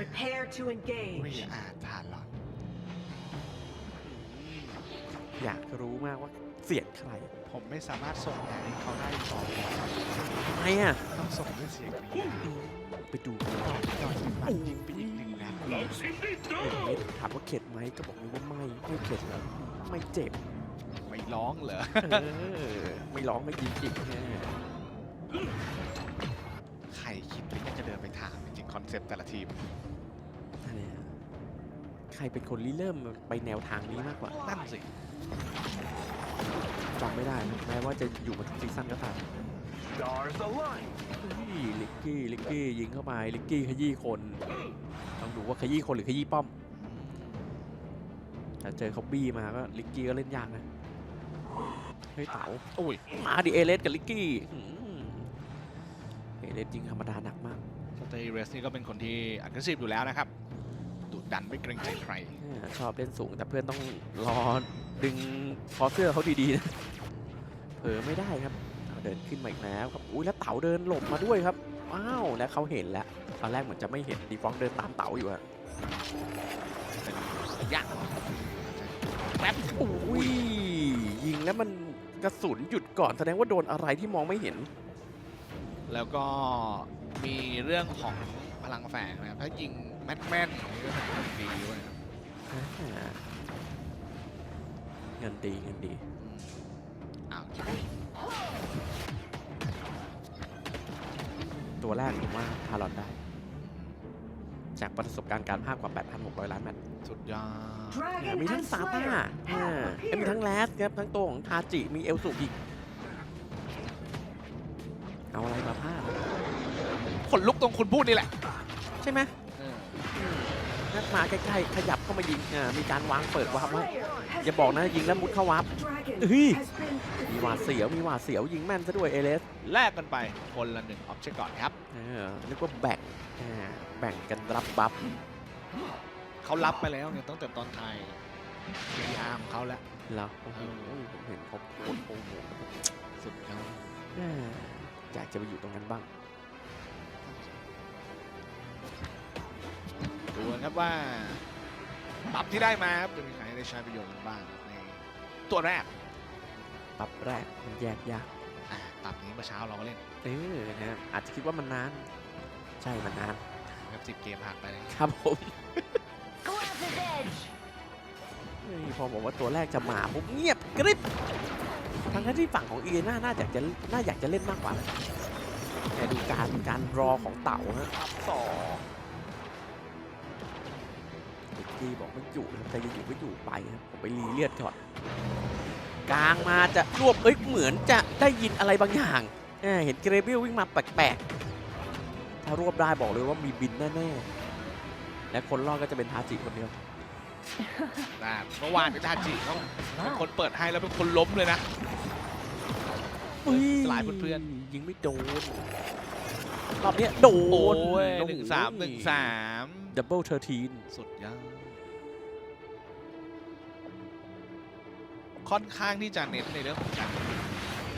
Prepare to ไม่ engage. อาจผ่านหรอกอยากรู้มากว่าเสียงใครผมไม่สามารถส่งงานให้เขาได้สองทำไมอะ ต้องส่งด้วยเสียงนี้ไปดูกันต่อยอดที่มันยิงไปอีกหนึ่งนัดเอ็มเมดถามว่าเข็ดไหมก็บอกเลยว่าไม่ ไม่เข็ดแล้วไม่เจ็บ ไม่ร้องเหรอ เออ ไม่ร้องไม่ยิงอีกแน่ใเซปต์แต่ละทีม นั่นแหละใครเป็นคนริเริ่มไปแนวทางนี้มากกว่านั่นสิจำไม่ได้นะแม้ว่าจะอยู่มาทุกซีซั่นก็ตาม Stars align. เฮ้ยลิกกี้ลิกกี้ยิงเข้าไปลิกกี้ขยี้คนต้องดูว่าขยี้คนหรือขยี้ป้อมถ้าเจอเขาบี้มาก็ลิกกี้ก็เล่นยากนะเฮ้ยเต๋าโอ้ยมาดิเอเลสกับลิกกี้หืมเอเลสยิงธรรมดาหนักมากส เตย์เรสนี่ก็เป็นคนที่ aggressive อยู่แล้วนะครับดุดันไม่เกรงใจใครเออชอบเล่นสูงแต่เพื่อนต้องรอดึงคอเสื้อเขาดีๆนะเผลอไม่ได้ครับเอาเดินขึ้นมาอีกแล้วครับอุ้ยแล้วเต๋าเดินหลบมาด้วยครับว้าวแล้วเขาเห็นแล้วตอนแรกเหมือนจะไม่เห็นดีฟองเดินตามเต๋าอยู่อะเป็นยากแป๊บอุ้ยยิงแล้วมันกระสุนหยุดก่อนแสดงว่าโดนอะไรที่มองไม่เห็น แล้วก็ มีเรื่องของพลังแฝงนะครับ ถ้ายิงแม่นๆอย่างนี้ก็เป็นผลดีด้วยครับอ่าเงินดีเงินดีอืมอ้าวตัวแรกผมว่าพารอนได้ จากประสบการณ์การภาคกว่า 8,600 ล้านแมตช์สุดยอด Dragon มีทั้ง and ซาต้า Slayer อ่า have มีทั้ง appeared. แลสครับทั้งตัวของทาจิมีเอลสุอีก เอาอะไรมาพลาด ขนลุกตรงคุณพูดนี่แหละ ใช่ไหมเออนัดมาใกล้ๆขยับเข้ามายิงอ่ามีการวางเปิดวาร์ปไว้ Slayer has อย่าบอกนะยิงแล้วมุดเข้าวาร์ป Dragon เฮ้ย has been มีหวาดเสียวมีหวาดเสียวยิงแม่นซะด้วยเอเลสแลกกันไปคนละหนึ่งออบเจกต์ก่อนครับเออนึกว่าแบ่งอ่าแบ่งกันรับบัฟเขารับไปแล้วเนี่ยตั้งแต่ตอนไทยพีอาร์มเขาแล้วแล้วโอ้โหผมเห็นเขาโคตรโอ้โหสุดยอดอ่าอยากจะไปอยู่ตรงนั้นบ้าง ดูกันครับว่าปรับที่ได้มาครับจะมีใครได้ใช้ประโยชน์บ้างในตัวแรกปรับแรกมันแยกยากอ่าปรับนี้เมื่อเช้าเราก็เล่นเออนะอาจจะคิดว่ามันนาน ใช่มันนานครับสิบเกมผ่านไปเลยครับผม Glasses Edge. เฮ้ยพอบอกว่าตัวแรกจะมาปุ๊บเงียบกริบทั้งที่ฝั่งของเอน่าน่าอยากจะน่าอยากจะเล่นมากกว่านะแต่ดูการการรอของเต่าฮะสองเด็กกี้บอกไม่อยู่นะแต่จะอยู่ก็อยู่ไปนะผมไปรีเลือดก่อนกลางมาจะรวบเอ้ยเหมือนจะได้ยินอะไรบางอย่างเอ้ยเห็นเกรเบิลวิ่งมาแปลกๆ ถ้ารวบได้บอกเลยว่ามีบินแน่ๆ และคนรอดก็จะเป็นทาจิคนเดียวนะเมื่อวานเป็นทาจิเขาเป็นคนเปิดให้แล้วเป็นคนล้มเลยนะสลายเพื่อนยิงไม่โดนรอบเนี้ยโดโอ้นยหนึ่งสามหนึ่งสามดับเบิลเทอร์ทีนสุดยอด ค่อนข้างที่จะเน้นในเรื่องของการ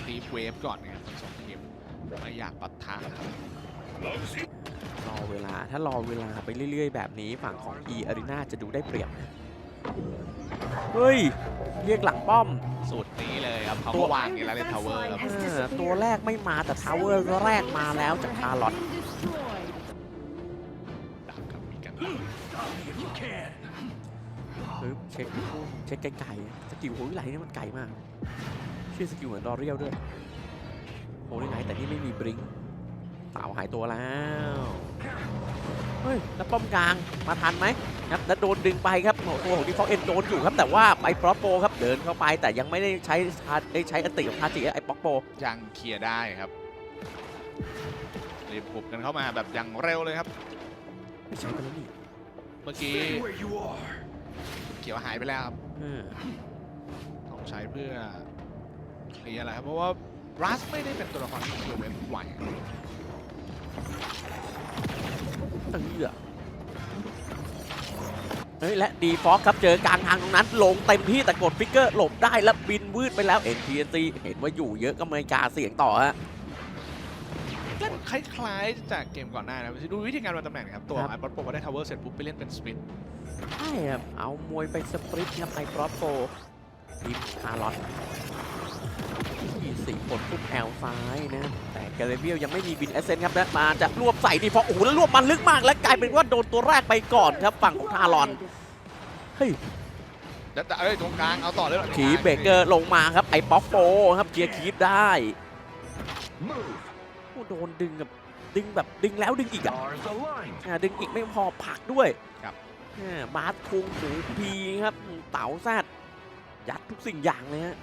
ตีเวฟก่อนนะครับทั้งสองทีมไม่อยากปัดทางรอเวลาถ้ารอเวลาไปเรื่อย ๆ แบบนี้ฝั่งของ E Arena จะดูได้เปรียบนะเฮ้ย เรียกหลังป้อม สูตรนี้เลยครับเขาตัก็ววางอย่างไรเลยทาวเวอร์ครับเออตัวแรกไม่มาแต่ทาวเวอร์แรกมาแล้วจากคาร์ลอตดักครับมีกัน If you can. ปึ๊บเช็ค เช็คไกลๆสกิลโหยไหลนี่มันไกลมาก ชื่อสกิลเหมือนรอเรียวด้วยโหยไหลแต่นี่ไม่มีบริงค์เต่าหายตัวแล้ว เฮ้ยแล้วป้อมกลางมาทันไหมครับแล้วโดนดึงไปครับโอ้โหตัวของดีฟอกเอ็นโดนอยู่ครับ แต่ว่าไปปลอโปครับเดินเข้าไปแต่ยังไม่ได้ใช้ชาได้ใช้อันติของทาจิไอ้ป๊อกโปยังเคลียร์ได้ครับรีบปุบกันเข้ามาแบบอย่างเร็วเลยครับไม่ใช้ไปแล้วนี่เมื่อกี้ Stay where you are. เขียวหายไปแล้วครับเออ ต้องใช้เพื่อเคลียร์อะไรครับ เพราะว่ารัสไม่ได้เป็นตัวละครที่เคลียร์เว็บไหวเออเฮ้ยและดีฟอกครับเจอกลางทางตรงนั้น ลงเต็มที่แต่กดฟิกเกอร์หลบได้แล้วบินวืดไปแล้ว NTNC เห็นว่าอยู่เยอะก็ไม่กล้าเสี่ยงต่อฮะ เล่นคล้ายๆ จากเกมก่อนหน้านะดูวิธีการวางตำแหน่งนะครับ ตัวครับ ไอ้บอลโปรก็ได้ทาวเวอร์เสร็จปุ๊บไปเล่นเป็นสปินใช่ครับ เอามวยไปสปริตครับไอปรอตโปทีมคาร์ลอตที่สี่คนปุ๊บแอลซ้ายนะ แต่แกเรเบียลยังไม่มีบินเอเซนครับและมาจะรวบใส่ดีพอโอ้โหแล้วรวบมันลึกมาก และกลายเป็นว่าโดนตัวแรกไปก่อนครับฝั่งของทารอน เฮ้ย แล้วแต่เอ้ยตรงกลางเอาต่อเลยหรอขีเบเกอร์ลงมาครับไอ้ป๊อปโปครับเกียร์คีปได้ Move. โอ้โดนดึงกับดึงแบบดึงแล้วดึงอีกอะ Stars aligned. อ่าดึงอีกไม่พอผลักด้วยครับอ่าบาสคุงหมูพีครับเต๋าแซดยัดทุกสิ่งอย่างเลยฮะ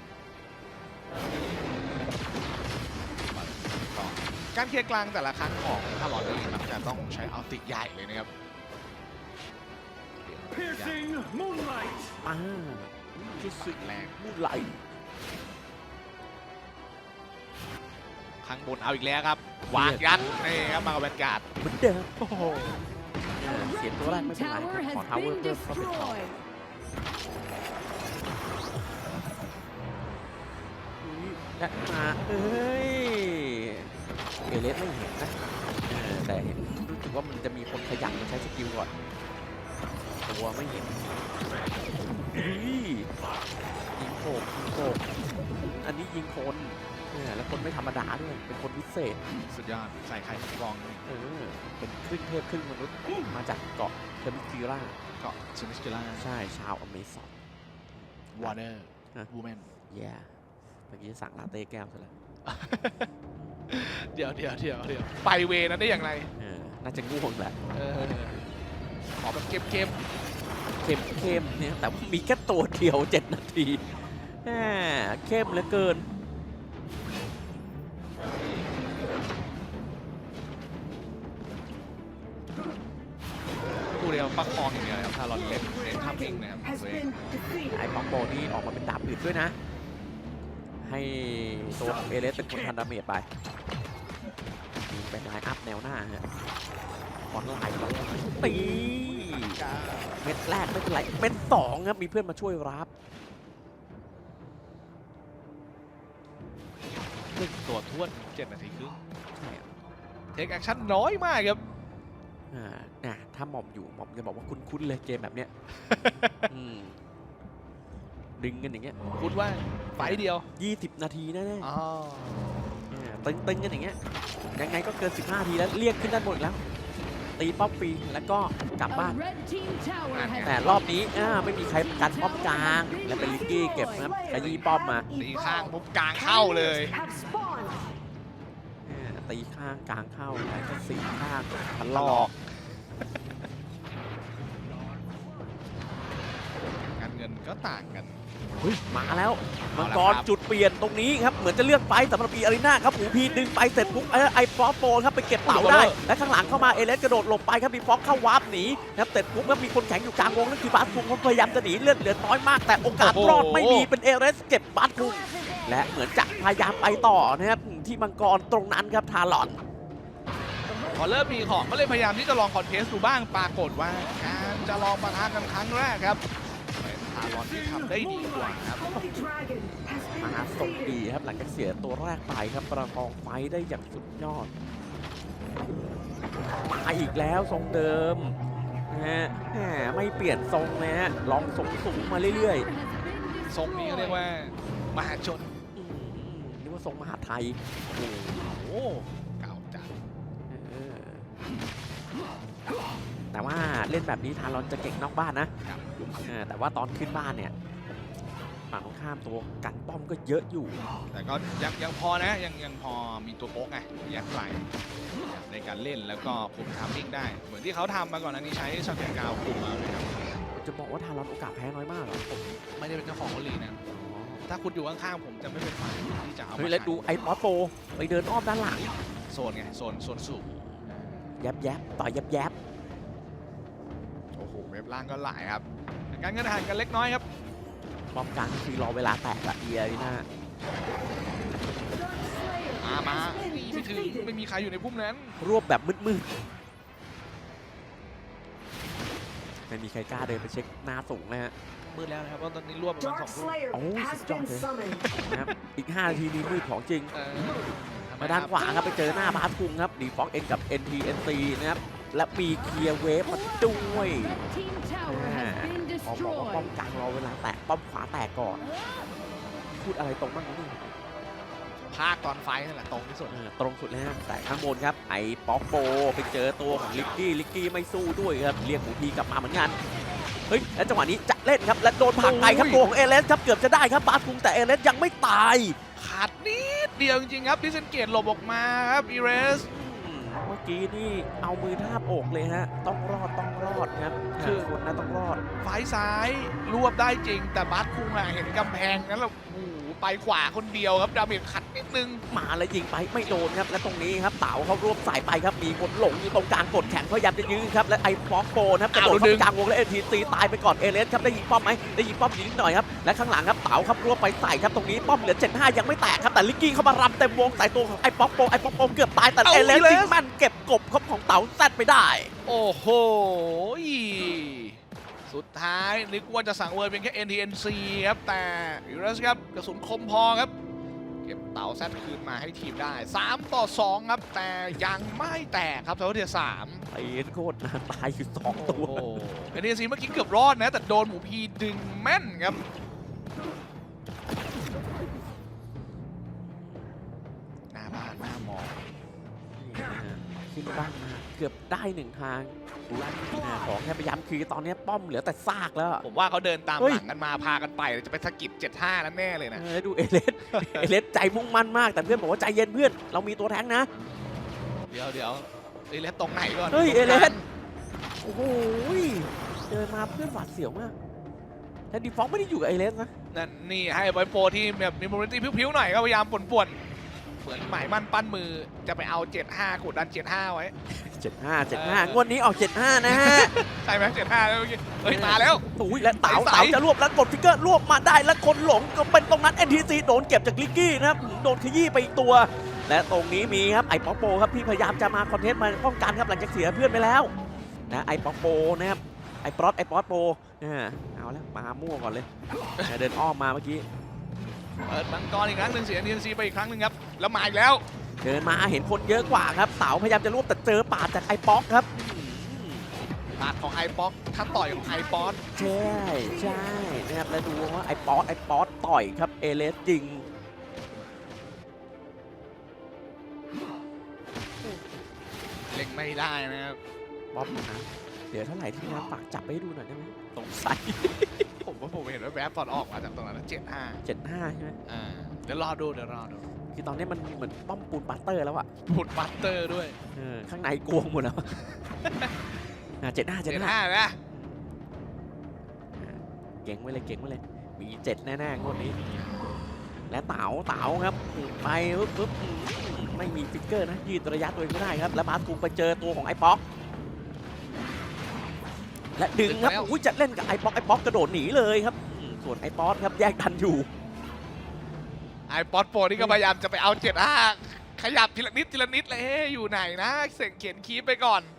ต่อการเคลียร์กลางแต่ละครั้งของทารอนนี่ครับจะต้องใช้อัลติใหญ่เลยนะครับ Piercing moonlight. อ่าที่สุดแรงมูไหล ข้างบนเอาอีกแล้วครับวางยัดนี่ครับมากับแวนการ์ดเหมือนเดิมโอ้โหอ่าเสียตัวแรกไม่เป็นไร Tower ครับขอ has ทาวเวอร์ been เพิ่มเข้าไปต่อ destroyed. และมาเอ้ยเอเลสไม่เห็นนะเออแต่เห็นรู้สึกว่ามันจะมีคนขยันมาใช้สกิลก่อนตัวไม่เห็นอุ้ยยิงโขกยิงโขกอันนี้ยิงคน เออแล้วคนไม่ธรรมดาด้วย เป็นคนพิเศษสุดยอดใส่ไข่กรองเออเป็นครึ่งเทพครึ่งมนุษย์มาจากเกาะเทมิคิราเกาะซิมิสกิล่าใช่ชาวอเมซอนวอร์เนอร์ฮะวูแมนแย่เมื่อกี้สั่งลาเต้แก้วซะแล้วเดี๋ยวเดี๋ยวเดี๋ยวเดี๋ยวไปเวนั้นได้อย่างไรเออน่าจะง่วงแหละเออขอแบบเกมเข้มเข้มเนี่ยแต่ว่ามีแค่ตัวเดียว7นาทีแหมเข้มเหลือเกิน ประคองอย่างเดียวนะครับทารอนเล่นเน้นทำเองนะครับตัวเองไอ้ปองโบนี่ออกมาเป็นดาบอื่นด้วยนะ ให้ตัวของเอเลสเป็นคนทันดาเมจไปยิงเป็นไลน์อัพแนวหน้าฮะออนไลน์แล้วตีเม็ดแรกไม่เป็นไรเม็ดสองครับมีเพื่อนมาช่วยรับครึ่งตัวท้วนเจ็ดนาทีครึ่งใช่อะเทคแอคชั่นน้อยมากครับ อ่าน่ะถ้าหม่อมอยู่หม่อมจะบอกว่าคุ้นๆเลยเกมแบบเนี้ยอืมดึงกันอย่างเงี้ยพูดว่าไฟล์เดียว 20 นาทีแน่ๆอ๋ออ่าตึงๆกันอย่างเงี้ยยังไงก็เกิน 15ทีแล้วเรียกขึ้นด้านบนอีกแล้ว ตีป้อมฟรีแล้วก็กลับบ้าน A red team tower has แต่รอบนี้อ่าไม่มีใครกันป้อมกลาง และเป็นลิกกี้เก็บนะครับขยี้ป้อมมาตีข้างปุ๊บกลางเข้าเลย have spawned. อ่าตีข้างกลางเข้าแล้วก็สีข้างทะหลลออก กการเงินก็ต่างกัน เฮ้ยมาแล้วมัเอางละกรครับจุดเปลี่ยนตรงนี้ครับเหมือนจะเลือกไปสำหรับอีอารีนาครับหมูพีดึงไปเสร็จปุ๊บไอ้ไอ้ฟอสโฟนครับไปเก็บเต่าได้ และข้างหลังเข้ามาเอเลสกระโดดหลบไปครับมีฟ็อกเข้าวาร์ปหนีนะครับเสร็จปุ๊บก็มีคนแข็งอยู่กลางวงนั่นคือบาสคุงเขาพยายามจะหนีเลือดเหลือน้อยมาก แต่โอกาสรอดไม่มีเป็นเอเลสเก็บบาสคุง Glass is dead. และเหมือนจะพยายามไปต่อนะครับที่มังกรตรงนั้นครับทารอนพอเริ่มมีของก็เลยพยายามที่จะลองคอนเทสต์ดูบ้างปรากฏว่าการจะลองปะทะกันครั้งแรกครับเป็นทารอนที่ทำได้ดีกว่าครับ Holy dragon has been มาส่ง defeated. ดีครับหลังจากเสียตัวแรกไปครับประคองไฟได้อย่างสุดยอดมาอีกแล้วทรงเดิมนะฮะแหมไม่เปลี่ยนทรงเลยฮะลองส่งสูงมาเรื่อย Tower has been ทรงนี้เขาเรียกว่ามหาชนๆอืมนึกว่าทรงมหาไทยโอ้โหเก่าจัดเออแต่ว่าเล่นแบบนี้ทารอนจะเก่งนอกบ้านนะเออ แต่ว่าตอนขึ้นบ้านเนี่ยฝั่งตรงข้ามตัวกันป้อมก็เยอะอยู่ แต่ก็ยังยังพอนะยังยังพอมีตัวโป๊กไงระยะไกลในการเล่นแล้วก็คุมทามมิ่งได้ เหมือนที่เขาทำมาก่อนอันนี้ใช้ช็อตแกนกาวคุมมาเลยครับจะบอกว่าทารอนโอกาสแพ้น้อยมากเหรอไม่ได้เป็นเจ้าของวลีนะถ้าคุณอยู่ข้างๆผมจะไม่เป็นฝ่ายที่จะเอาเฮ้ยมาแล้วใช้ดูไอ้ป๊อตโปไปเดินอ้อมด้านหลังโซนไงโซนโซนสูงแยบแยบต่อยแยบแยบโอ้โหเว็บล่างก็หลายครับการเงินห่างกันเล็กน้อยครับป้อมกลางคือรอเวลาแตกอะเอียนี่นะ Dark Slayer มามา has been ไม่ถึง defeated. ไม่มีใครอยู่ในพุ่มนั้น รวบแบบมืดๆไม่มีใครกล้าเดินไปเช็คหน้าสูงนะฮะมืดแล้วนะครับเพราะตอนนี้รวบประมาณส Dark องทุ่ม Slayer Oh, has this is been Johnson. summoned. นะครับอีก5นาทีนี้มืดของจริงเออทมาด้านขวาครับไปเจอหน้าบาสคุงครับดีฟ็อกเองกับ NTNC นะครับ และมีเคลียร์เวฟมาด้วย Red team tower has been พอบอกว่าป้อม destroyed. กลางรอเวลาแตกป้อมขวาแตกก่อน พูดอะไรตรงบ้างวะเนี่ยภาคตอนไฟท์นั่นแหละตรงที่สุดเออตรงสุดแล้วแต่ข้างบนครับ ไอ้ป๊อกโปไปเจอตัวของลิกกี้ลิกกี้ไม่สู้ด้วยครับเรียกหมูพีกลับมาเหมือนกันเฮ้ยแล้วจังหวะนี้จะเล่นครับและโดนผลักไปครับโอ้ยตัวของเอเลสครับเกือบจะได้ครับบาสคุงแต่เอเลสยังไม่ตายขาดนิดเดียวจริงๆครับดิเซนเกตหลบออกมาครับอีเรสอืม เมื่อกี้นี่เอามือทาบอกเลยฮะ ต้องรอดต้องรอดครับคือหาคนนะต้องรอดไฟท์ซ้ายรวบได้จริง แต่บาสคุงอะเห็นกำแพงนั้นแล้วโอ้โห ไปขวาคนเดียวครับดาเมจขัดนิดนึงมาแล้วยิงไปไม่โดนครับ และตรงนี้ครับเต๋าเขารวบสายไปครับมีคนหลงอยู่ตรงกลางกดแข็งพยายามจะยื้อครับและไอ้ฟอกโปนะครับกระโดดเข้าไปกลางวงและเอทีตีตายไปก่อนเอเลสครับได้ยิงป้อมไหมได้ยิงป้อมยิงนิดหน่อยครับและข้างหลังครับเต๋าครับรวบไปใส่ครับตรงนี้ป้อมเหลือ75ยังไม่แตกครับแต่ลิกกี้เข้ามารำเต็มวงใส่ตัวของไอ้ป๊อกโปไอ้ป๊อกโปเกือบตายแต่เอเลสยิงแม่นเก็บกบครับของเต๋าแซดไปได้ โอ้โห สุดท้ายนึกว่าจะสั่งเวอร์เป็นแค่ NTNC ครับ แต่อีเรสครับ กระสุนคมพอครับ เก็บเต่าแซดคืนมาให้ทีมได้ 3 ต่อ 2 ครับ แต่ยังไม่แตกครับเท่าที่สามไอ้โคตรนานตายอยู่สองตัวเอ็นทีซีเมื่อกี้เกือบรอดนะ แต่โดนหมูพีดึงแม่นครับหน้าบ้านหน้ามองนี่นะฮะขึ้นบ้านมา เกือบได้หนึ่งทางดูลั่นอ่าของแค่พยายามคือตอนนี้ป้อมเหลือแต่ซากแล้ว ผมว่าเขาเดินตามเฮ้ยหลังกันมาพากันไปเดี๋ยวจะไปสะกิด75แล้วแน่เลยนะเออดูเอเลสเอเลสใจมุ่งมั่นมากแต่เพื่อนบอกว่าใจเย็นเพื่อนเรามีตัวแทงนะ เดี๋ยวเดี๋ยวเอเลสตรงไหนก่อนเฮ้ยตรงเอเลสกลางโอ้โหเดินมาเพื่อนหวาดเสียวมากแต่ดีฟอกไม่ได้อยู่กับเอเลสนะนั่นนี่ให้ไวโปรที่แบบมีโมเมนตี้พิ้วๆหน่อยก็พยายามป่วนๆเห มือนหมายมั่นปั้นมือจะไปเอา 75กดดัน 75 ไว้ 75เออ75 งวดนี้ออก 75 นะฮะ ใช่ไหม75แล้วเมื่อกี้เฮ้ย มาแล้ว อุ้ยและเต๋าใสๆ เต๋าจะรวบแล้วกดฟิกเกอร์รวบมาได้แล้วคนหลงก็เป็นตรงนั้น NTC โดนเก็บจากลิกกี้นะครับโดนขยี้ไปอีกตัว และตรงนี้มีครับไอ้ป๊อปโปครับที่พยายามจะมาคอนเทนต์มาป้องกันครับหลังจากเสียเพื่อนไปแล้วนะไอ้ป๊อปโปนะครับไอ้ป๊อตไอ้ป๊อตโปอ่าเอาแล้วมามั่วก่อนเลยอ่าเดินอ้อมมาเมื่อกี้ เปิดมังกรอีกครั้งหนึ่งเสีย DNC ไปอีกครั้งหนึ่งครับ แล้วมาอีกแล้ว เดินมาเห็นคนเยอะกว่าครับเต๋าพยายามจะรวบแต่เจอปาดจากไอ้ป๊อกครับอืมปาดของไอป๊อกถ้าต่อยของไอป๊อตใช่ใช่นะครับแล้วดูว่าไอ้ป๊อตไอ้ป๊อตต่อยครับเอเลสจริงเล็งไม่ได้นะครับป๊อปนะเดี๋ยวเท่าไหร่ที่งานฝากจับไปให้ดูหน่อยได้ไหมสงสัย ผมว่าผมเห็นว่าแวบตอนออกมาจากตรงนั้นนะ75 75ใช่ไหมอ่าเดี๋ยวรอดูเดี๋ยวรอดูคือตอนนี้มันเหมือนป้อมปูนปัตเตอร์แล้วอะพุดบัตเตอร์ด้วยเออข้างในกวงหมดแล้วอะเจ็ดห้าเจ็ดห้า75นะเก่งไว้เลยเก่งไว้เลย มีเจ็ดแน่ๆงวดนี้ และเต๋าเต๋าครับไปปึ๊บปึ๊บอืมไม่มีฟิกเกอร์นะยืดระยะตัวเองไม่ได้ครับ แล้วบาสคุงไปเจอตัวของไอ้ป๊อก และดึงครับอุ้ยจะเล่นกับไอ้ป๊อกไอ้ป๊อกกระโดดหนีเลยครับอืมส่วนไอ้ป๊อกครับแยกดันอยู่ ไอป๊อตโปรนี่ก็พยายามจะไปเอา75ขยับทีละนิดทีละนิดเลยเฮ้ยอยู่ไหนนะเสียงเขียนคีบไปก่อนเออ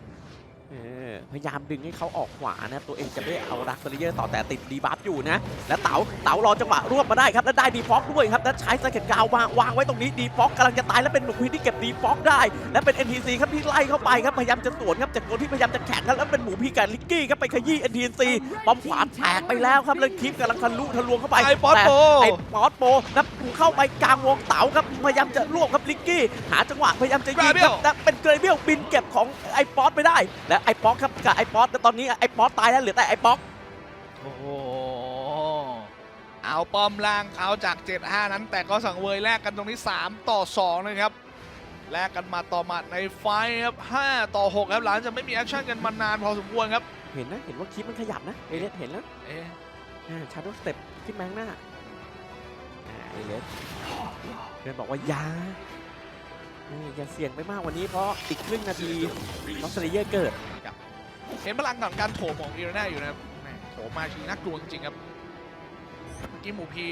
พยายามดึงให้เขาออกขวานะครับตัวเองจะไม่เอาดักเซเลเยอร์ต่อแต่ติดดีบัฟอยู่นะ แล้วเต๋าเต๋ารอจังหวะรวบมาได้ครับแล้วได้ดีฟ็อกด้วยครับแล้วใช้สเก็ตกาววางวางไว้ตรงนี้ดีฟ็อกกำลังจะตายแล้วเป็นหนุ่มพีที่เก็บดีฟ็อกได้ และเป็น NTC ครับที่ไล่เข้าไปครับพยายามจะสวนครับจากคนที่พยายามจะแข่งครับแล้วเป็นหมูพีกับลิกกี้ครับไปขยี้ NTC ปอมขวาแตกไปแล้วครับแล้วคลิปกำลังทะลุทะลวงเข้าไปไอ้ป๊อตแต่โปไอ้ป๊อตโปนับเข้าไปกลางวงเต๋าครับพยายามจะรวบครับลิกกี้หาจังหวะพยายามจะยิงครับและเป็นเกรเบียลบินเก็บของไอ้ป๊อตไปได้ และไอ้ป๊อกครับกับไอ้ป๊อตแต่ตอนนี้ไอ้ป๊อตตายแล้วเหลือแต่ไอ้ป๊อกโอ้โหเอาป้อมล่างเขาจาก 7-5 นั้น แต่ก็สังเวยแลกกันตรงนี้ 3 ต่อ 2 นะครับแลกกันมาต่อมาในไฟท์ครับ 5 ต่อ 6 ครับหลังจากไม่มีแอคชั่นกันมานานพอสมควรครับ เห็นนะ เห็นว่าคลิปมันขยับนะ เอเลสเห็นแล้วเอ๊ะชาร์ดสเต็ปขึ้นมาข้างหน้าอ่าเอเลสเพื่อนบอกว่าอยาเอออย่าเสี่ยงไปมากวันนี้เพราะอีกครึ่งนาทีน้องสเลเยอร์เกิด เห็นพลังก่อนการโถมของอีรน่าอยู่นะครับแหม่โถมมาทีน่ากลัวจริงๆครับเมื่อกี้หมูพี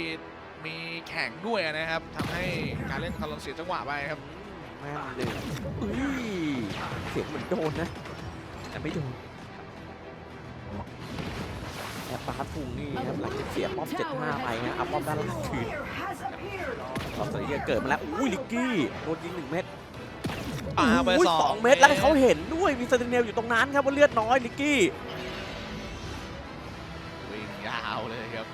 มีแข่งด้วยนะครับทำให้การเล่นคาร์ลอนเสียจังหวะไปครับแม่นเลยอุ้ยเสียงเหมือนโดนนะแต่ไม่โดนแอปปาร์ทุงนี่ครับหลังจากเสียป้อม75ไปฮะเอาป้อมด้านล่างคืนกอสเตรเลียเกิดมาแล้วอุ้ยลิกกี้โดนยิงหนึ่งเม็ด ปาไปอุ้ยสองสองเม็ดแล้วให้เขาเห็นด้วยมีเซนติเนลอยู่ตรงนั้นครับว่าเลือดน้อยลิกกี้วิ่งยาวเลยครับ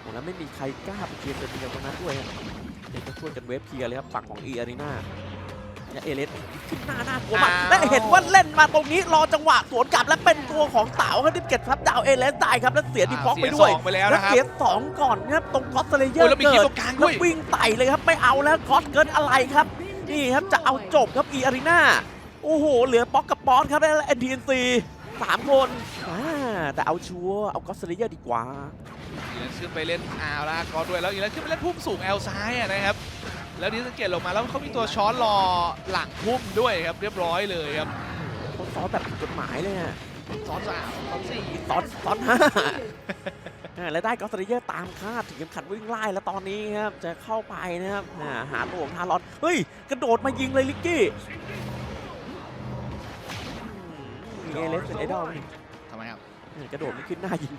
โอ้แล้วไม่มีใครกล้าไปเคลียร์เซนติเนลตรงนั้นด้วยครับเดี๋ยวจะช่วยกันเวฟเคลียร์เลยครับฝั่งของอีอารีนาเนี่ยเอเลสขึ้นหน้าหน้ากลัวมากอ้าวและเห็นว่าเล่นมาตรงนี้รอจังหวะสวนกลับและเป็นตัวของเต๋าครับที่เก็บทับดาวเอเลสได้ครับแล้วเสียดีฟ็อกไปด้วยเสีสองไปแล้วแล้วนะครับเสียสองก่อนครับตรงกอสเตรเลียโอ้ยแล้วมีคลิปเกิตดรงกลางแล้ด้ววยวิ่งไต่เลยครับไม่เอาแล้วคอสเกินอะไรครับ นี่ครับจะเอาจบครับอีอารีนาโอ้โห เหลือป๊อกกับป๊อสครับได้แล้ว NTNC สามคนอ่าแต่เอาชัวร์เอากอสเตรเลียดีกว่าอีเลนขึ้นไปเล่นอาวแล้วก็ด้วยแล้วอีเลนขึ้นไปเล่นพุ่มสูงแอลซ้ายอะนะครับ แล้วนี้สังเกตลงมาแล้วเขามีตัวช้อนรอหลังพุ่มด้วยครับเรียบร้อยเลยครับคนซ้อนแบบผิดกฎหมายเลยอะซ้อนสามซ้อนสี่ซ้อนซ้อนห้าอ่า และได้กอสเตรเลียตามคาดถึงเข็มขัดวิ่งไล่แล้วตอนนี้ครับจะเข้าไปนะครับอ่าหาตัวของทารอน เฮ้ย กระโดดมายิงเลยลิกกี้อืมมีเอเลสเป็นไอดอลไหมทำไมครับเออกระโดดไม่ขึ้นหน้ายิง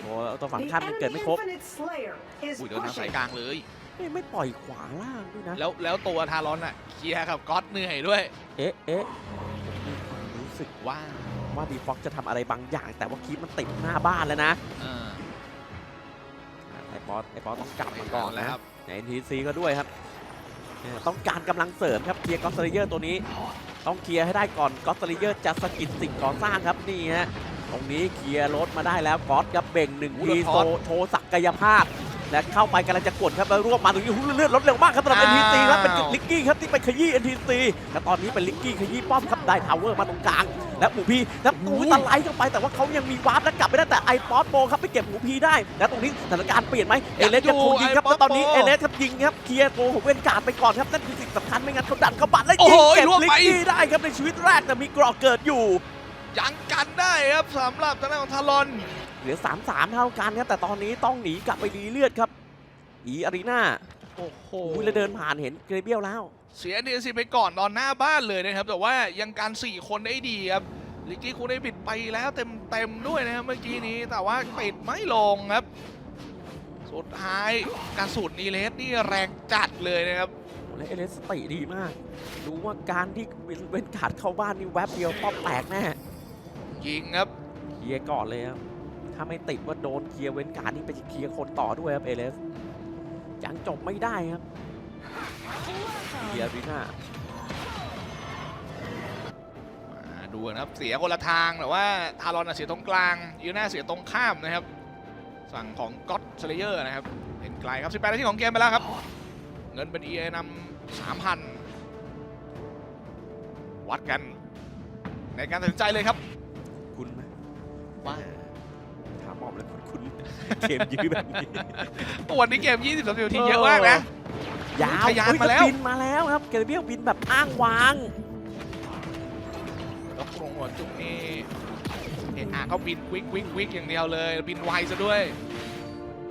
โอ้ตัวฝั่งข้ามมันเกิดไม่ครบอุ้ยเดินทางสายกลางเลยไม่ไม่ปล่อยขวาล่างด้วยนะ แล้วแล้วตัวทารอนอะเคลียร์กับก๊อตเหนื่อยด้วย เอ๊ะเอ๊ะมีความรู้สึกว่า ว่าดีฟ็อกจะทำอะไรบางอย่าง แต่ว่าคีปมันติดหน้าบ้านแล้วนะเอออะไอ้ป๊อตไอ้ป๊อตต้องกลับมาก่อนแล้นะวครับใน NTC ก็ด้วยครับเนี่ยต้องการกำลังเสริมครับเคลียร์กอสเตรเลียตัวนี้ ต้องเคลียร์ให้ได้ก่อนกอสเตรเลียจะสะกิดสิ่งก่อสร้างครับนี่ฮะตรงนี้เคลียร์รถมาได้แล้วก๊อตครับเบ่งหนึ่งทีโชว์โชว์ศักยภาพ และเข้าไปกำลังจะกดครับแล้วรวบมาตรงนี้หุ้นเลือดลดเร็วมากครับสำหรับ NTC ครับเป็นลิกกี้ครับที่ไปขยี้ NTC และตอนนี้เป็นลิกกี้ขยี้ป้อมครับได้ทาวเวอร์มาตรงกลาง และหมูพีแล้วหมูตะไลเข้าไปแต่ว่าเขายังมีวาร์ปและกลับไม่ได้แต่ไอป๊อตโบครับไปเก็บหมูพีได้ แล้วตรงนี้สถานการณ์เปลี่ยนไหมเอเลสยังคงยิงครับแล้วตอนนี้เอเลสครับยิงครับเคลียร์ตัวของเวนการ์ดไปก่อนครับนั่นคือสิ่งสำคัญไม่งั้นเขาดันเข้าบัตรและโอ้ยิโหงเก็บล่วงลิไปกกี้ได้ครับในชีวิตแรกแต่มีกรอกเกิดอยู่ยังกันได้ครับสำหรับทางด้านของทารอน เหลือ 3-3 เท่ากันครับแต่ตอนนี้ต้องหนีกลับไปรีเลือดครับ อีอารีนาโอ้โหอุ้ยแล้วเดินผ่านเห็นเกรเบียลแล้ว เสียเดซีไปก่อนตอนหน้าบ้านเลยนะครับ แต่ว่ายังการ 4 คนได้ดีครับลิกกี้คุณได้บิดไปแล้วเต็มเต็มๆด้วยนะครับเมื่อกี้นี้แต่ว่าปิดไม่ลงครับ สุดท้ายการสูตรนีเลสนี่แรงจัดเลยนะครับและเอเลสสติดีมาก รู้ว่าการที่เวนการ์ดเข้าบ้านนี่แวบเดียวป้อมแตกแน่ยิงครับเคลียร์ก่อนเลยครับ ถ้าไม่ติดว่าโดนเคลียร์เว้นการดนี่ไปเคลียร์คนต่อด้วยครับเอเลสยังจบไม่ได้ครับเคลียร์อารีนามาดูนะครับเสียคนละทางแต่ว่าทารอนน่ะเสียตรงกลางยูน่าเสียตรงข้ามนะครับฝั่งของก็ d สเลเยอร์นะครับเห็นไกลครับ 18นาทีของเกมไปแล้วครับ เงินเป็น EA นำ3,000วัดกัน ในการตัดสินใจเลยครับ คุณไหมว่าถามหม อมเลยคุณคุณเกมยื้อแบบนี้วันนี้เกม 20นาทีเยอะมากนะ ยาวทะยานเฮ้มาแล้ว บินมาแล้วครับ เกรเบียลบินแบบอ้างวาง แล้วตรงหัวจุกนี่เอ็นอาร์เขาบินควิกควิกควิกอย่างเดียวเลย บินไวซะด้วย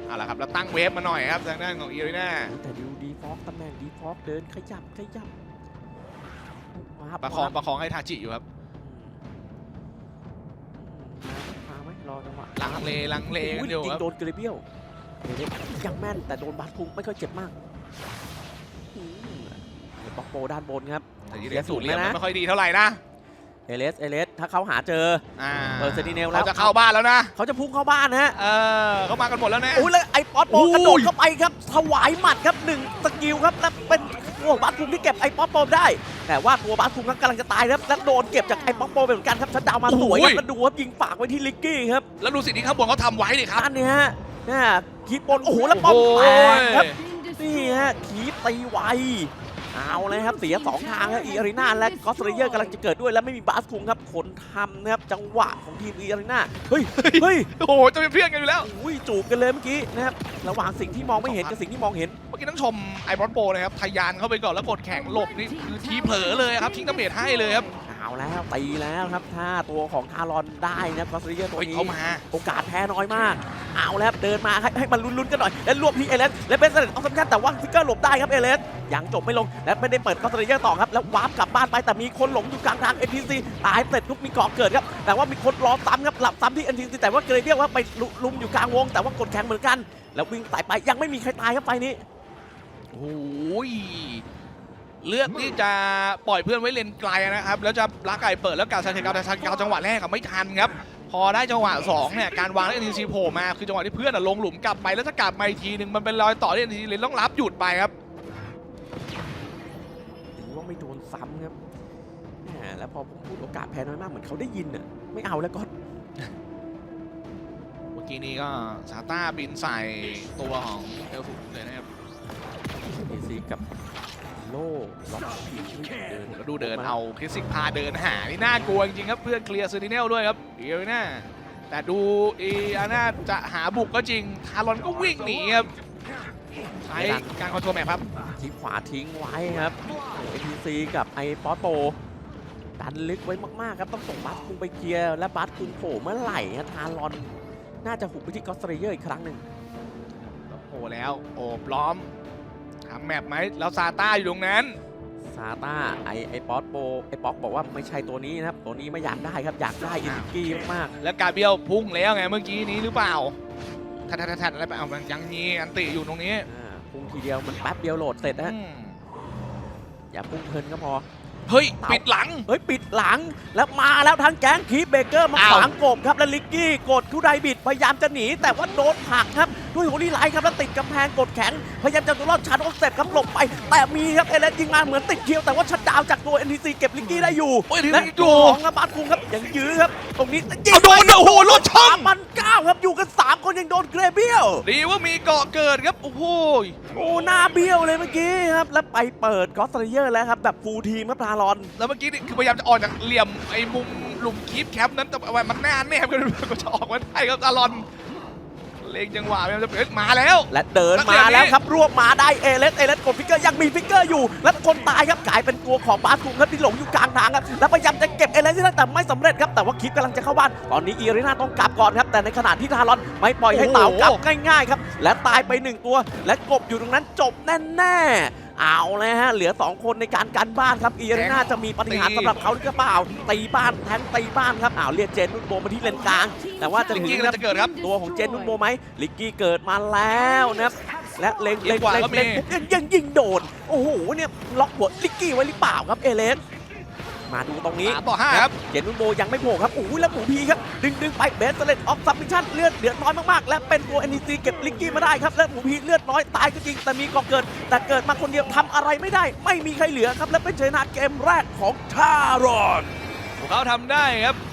เอาละครับแล้วตั้งเวฟมาหน่อยครับทางด้านของอีรีนาแต่ดูดีฟอกตำแหน่งดีฟอกเดินขยับขยับวาบประคองวาบประคองให้ทาจิอยู่ครับ รอจังหวะลังเลลังเลกัอุ้นยอยู่ยิคงรับโดนเกรเบียลเดี๋ยวยังแม่นแต่โดนบาสพุงไม่ค่อยเจ็บมากอืมเดี๋ยวบล็อกโปด้านบนครับ แต่ยีเสีเดยนศูสูนตย์รเหลี่ยมแล้วนะมันไม่ค่อยดีเท่าไหร่นะเอเลส เอเลส ถ้าเขาหาเจอ อ่าเปิดเซนิเนลแล้ว เขาจะเข้าบ้านแล้วนะเขาจะพุ่งเข้าบ้านฮะ เออเขามากันหมดแล้วนะ อุ้ยแล้วไอ้ป๊อตโปอุ้ย กระโดดเข้าไปครับถวายหมัดครับหนึ่งสกิลครับ แล้วเป็นตัวบาสพุงที่เก็บไอ้ป๊อตโปได้ แต่ว่าตัวบาสพุงนั้นกำลังจะตายครับแล้วโดนเก็บจากไอ้ป๊อตโปไปเหมือนกันครับชัดดาวน์มาสวยครับแล้วดูครับยิงฝากไว้ที่ลิกกี้ครับแล้วดูสิ่งที่ข้างบนเขาทำไว้ดิครับนั่นเนี่ยฮะน่าคีบบนโอ้โหแล้วป้อมแตกครับ Been นี่ destroyed. ฮะขีตีไว เอาเลยครับเสีย2ทางครับอีอารีนาและกอสเตรเลียกำลังจะเกิดด้วยแล้วไม่มีบาสคุงครับคนทำนะครับจังหวะของทีมอีอารีนาเฮ้ยเฮ้ยโอ้โหจะเป็นเพื่อนกันอยู่แล้วอุ้ยจูบกันเลยเมื่อกี้นะครับระหว่างสิ่งที่มองไม่เห็นกับสิ่งที่มองเห็นเมื่อกี้ต้องชมไอบรอนโปนะครับทะยานเข้าไปก่อนแล้วกดแข่งหลบนี่คือทีเผลอเลยครับทิ้งตะเบียดให้เลยครับเอาแล้วตีแล้วครับถ้าตัวของทารอนได้นะครับกอสเตรเลียตัวเฮ้ยนี้เขามาโอกาสแพ้น้อยมาก เอาแล้วครับเดินมาให้ให้มันลุ้นๆกันหน่อย แล้วรวบที่เอเลสและเป็นเสด็จออฟซัมชันแต่ว่าฟิกเกอร์หลบได้ครับเอเลสยังจบไม่ลงและไม่ได้เปิดคอสเตอร์ต่อครับแล้ววาร์ปกลับบ้านไปแต่มีคนหลงอยู่กลางทาง NTC ตายเสร็จทุกมีเกาะเกิดครับแต่ว่ามีคนรอซ้ำครับหลับซ้ำที่ NTC แต่ว่าเกรเดียลว่าไปลุมอยู่กลางวง แต่ว่ากดแข็งเหมือนกัน แล้ววิ่งสายไปยังไม่มีใครตายครับไฟนี้โอ้ยเลือกที่จะปล่อยเพื่อนไว้เลนไกลนะครับ แล้วจะลักไก่เปิดแล้วการซาเทกาแต่ซาเกาจังหวะแรกอะไม่ทันครับ พอได้จังหวะ2เนี่ยการวางแล้วเอ็นซีโผล่มาคือจังหวะที่เพื่อนอะลงหลุมกลับไปแล้วจะกลับมาอีกทีหนึ่งมันเป็นรอยต่อที่เอ็นซีเลยต้องรับหยุดไปครับถือว่าไม่โดนซ้ำครับแหมแล้วพอผมพูดโอกาสแพ้น้อยมากเหมือนเขาได้ยินอะไม่เอาแล้วก็เมื่อกี้นี้ก็ซาต้าบินใส่ตัวของเอลฟุเลยนะครับเอซีกับ โล่ล็อกผีเดินแล้วดูเดินเอาคริสซิกพาเดินหานี่น่ากลัวจริงๆครับเพื่อนเคลียร์เซอร์ติเนลด้วยครับเอียน่าแต่ดูอีอาน่าจะหาบุกก็จริงทารอนก็วิ่งหนีครับใช้การคอนโทรลแมปครับทิ้งขวาทิ้งไว้ครับเอทีซีกับไอ้ปอโตดันลึกไว้มากๆครับต้องส่งบัสคุงไปเคลียร์และบัสคุงโผล่เมื่อไหร่ฮะทารอน น่าจะหุบไปที่กอสเตรเลียอีกครั้งหนึ่งโอ้แล้วโอบล้อม ทำแมปไหมแล้วซาต้าอยู่ตรงนั้น ซาต้าไอ้ไอ้ป๊อตโปไอ้ป๊อกบอกว่าไม่ใช่ตัวนี้นะครับ ตัวนี้ไม่อยากได้ครับอยากได้อินกี้มากแล้วกาเบียวพุ่งแล้วไงเมื่อกี้นี้หรือเปล่าทัดทัดทัดอะไรไปเอามันยังมีอันติอยู่ตรงนี้ๆอ่าพุ่งทีเดียวมันแป๊บเดียวโหลดเสร็จนะฮะอืมอย่าพุ่งเพลินก็พอ เฮ้ย ปิดหลัง เฮ้ยปิดหลังแล้วมาแล้วทั้งแก๊งคีปเบเกอร์มาอ้าวขวางกบครับแล้วลิกกี้กดทุไดบิดพยายามจะหนีแต่ว่าโดนผลักครับด้วยโฮลี่ไลท์ครับแล้วติดกำแพงกดแข็งพยายามจะตัวรอดชาร์จออฟเซ็ตครับหลบไป แต่มีครับเอเลสยิงมาเหมือนติดเคียวแต่ว่าชัดดาวน์จากตัว NTC เก็บลิกกี้ได้อยู่โอ้ยทีและนี้ตัดูวของระบาดคุงครับยังยื้อครับตรงนี้ยิงเอาโดนโอ้โหรถช่องมันเก้าครับอยู่กัน สามคนยังโดนเกรเบียลดีว่ามีเกาะเกิดครับ โอ้โหโอ้หน้าเบี้ยวเลยเมื่อกี้ครับ แล้วไปเปิดกอสเตรเยอร์แล้วครับ แบบฟูลทีมครับทารอน แล้วเมื่อกี้นี่คือพยายามจะออกจากเหลี่ยมไอ้มุมหลุมคีปแคปนั้นแต่ว่ามันแน่แน่ก็ก็จะออกมาได้ครับอารอน เล็งจังหวะพยายามจะเอ้ยมาแล้ว และเดินมาแล้วครับรวบมาได้เอเลสเอเลสกดฟิกเกอร์ยังมีฟิกเกอร์อยู่ แล้วคนตายครับกลายเป็นตัวของบาสคุงครับที่หลงอยู่กลางทางครับแล้วพยายามจะเก็บเอเลสที่ได้แต่ไม่สำเร็จครับแต่ว่าคลิปกำลังจะเข้าบ้านตอนนี้อีรีนาต้องกลับก่อนครับแต่ในขณะที่ทารอนไม่ปล่อยให้เต่ากลับง่ายๆครับและตายไปหนึ่งตัว และกบอยู่ตรงนั้นจบแน่ๆเอาเลยฮะเหลือ 2 คนในการกันบ้านครับอีรีนาจะมีปฏิหารย์สำหรับเขาหรือเปล่าตีบ้านแทงตีบ้านครับอ้าวเรียกเจนนุ่นโบมาที่เลนกลาง แต่ว่าจะลิงถึกี้งกำคลัรังบจะเกิดครับตัวของเจนนุ่นโบไหมลิกกี้เกิดมาแล้วนะครับและเล็งเล็งยิงกว่าเล็งก็มีเล็งปุ๊บยังยังยิงโดนโอ้โหเนี่ยล็อกหัวลิกกี้ไว้หรือเปล่าครับเอเลน มาดูตรงนี้สามต่อห้าครับเจนนุ่นโบยังไม่โผล่ครับโอ้โหแล้วหมูพีครับดึงดึงไปเบสเลตออฟซับมิชชั่นเลือดเหลือน้อยมากๆ และเป็นตัว NEC เก็บลิกกี้มาได้ครับและหมูพีเลือดน้อยตายก็จริงแต่มีกองเกิด แต่เกิดมาคนเดียวทำอะไรไม่ได้ ไม่มีใครเหลือครับและเป็นชนะเกมแรกของทารอนพวกเขาทำได้ครับ